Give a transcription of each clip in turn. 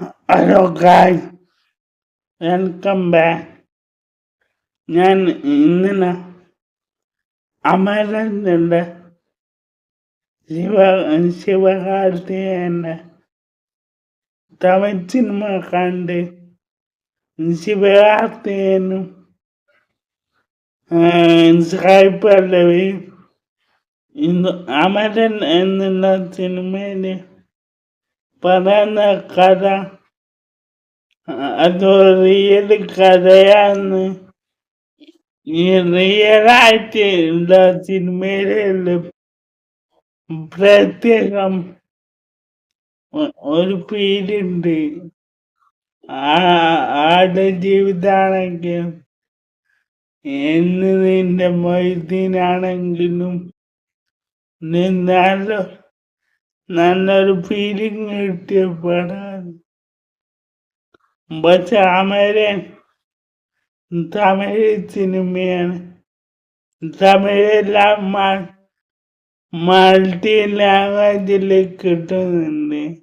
Hello ഗായ് welcome back ഞാൻ ഇന്നലെ അമരത്തിന്റെ ശിവ ശിവകാർത്തികന്റെ തമിഴ് സിനിമ കണ്ട് ശിവകാർത്തികനും സായി പല്ലവി ഇന്ന് അമരൻ എന്നുള്ള സിനിമയിൽ കഥ. അത് റിയൽ കഥയാണ്. ഈ റിയലായിട്ട് ഉള്ള സിനിമയിലുള്ള പ്രത്യേകം ഒരു പേരുണ്ട് ആടെ ജീവിതാണെങ്കിൽ എന്ന് നിന്റെ മൊയ്തീനാണെങ്കിലും നല്ല നല്ലൊരു ഫീലിംഗ് കിട്ടിയ പടം. പക്ഷെ തമിഴ് സിനിമയാണ്. തമിഴെല്ലാം മൾട്ടി ലാംഗ്വേജിൽ കിട്ടുന്നുണ്ട്.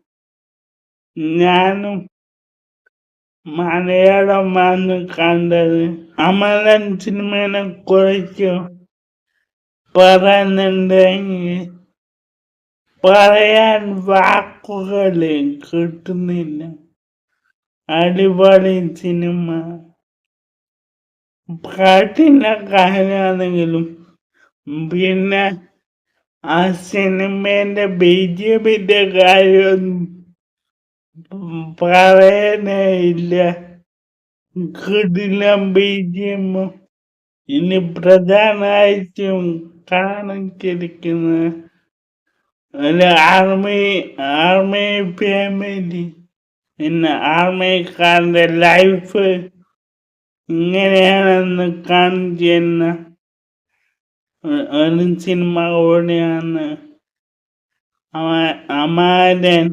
ഞാനും മലയാളമാണ് കണ്ടത്. അമരൻ സിനിമയെ കുറിച്ച് പറയുന്നുണ്ടെങ്കിൽ പറയാൻ വാക്കുകൾ കിട്ടുന്നില്ല. അടിപൊളി സിനിമ. കഠിന കാര്യമാണെങ്കിലും പിന്നെ ആ സിനിമേന്റെ ബിജെപിന്റെ കാര്യമൊന്നും പറയാനേ ഇല്ല. കിടിലം ബിജിഎം ഇനി പ്രധാനമായിട്ടും കാണിച്ചിരിക്കുന്ന ഒരു ആർമി ആർമി ഫാമിലി പിന്നെ ആർമിക്കാരന്റെ ലൈഫ് ഇങ്ങനെയാണെന്ന് കാണിക്കുന്ന ഒരു സിനിമ കൂടിയാണ് അമ- അമാരൻ.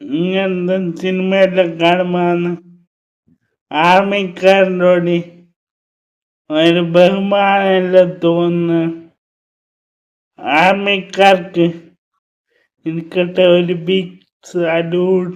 ഇങ്ങനത്തെ സിനിമയെല്ലാം കാണുമ്പോഴാണ് ആർമിക്കാരനോട് ഒരു ബഹുമാനമല്ല തോന്നുന്നു ആർമിക്കാർക്ക് എനിക്കട്ടെ ഒരു ബിഗ് സല്യൂട്ട്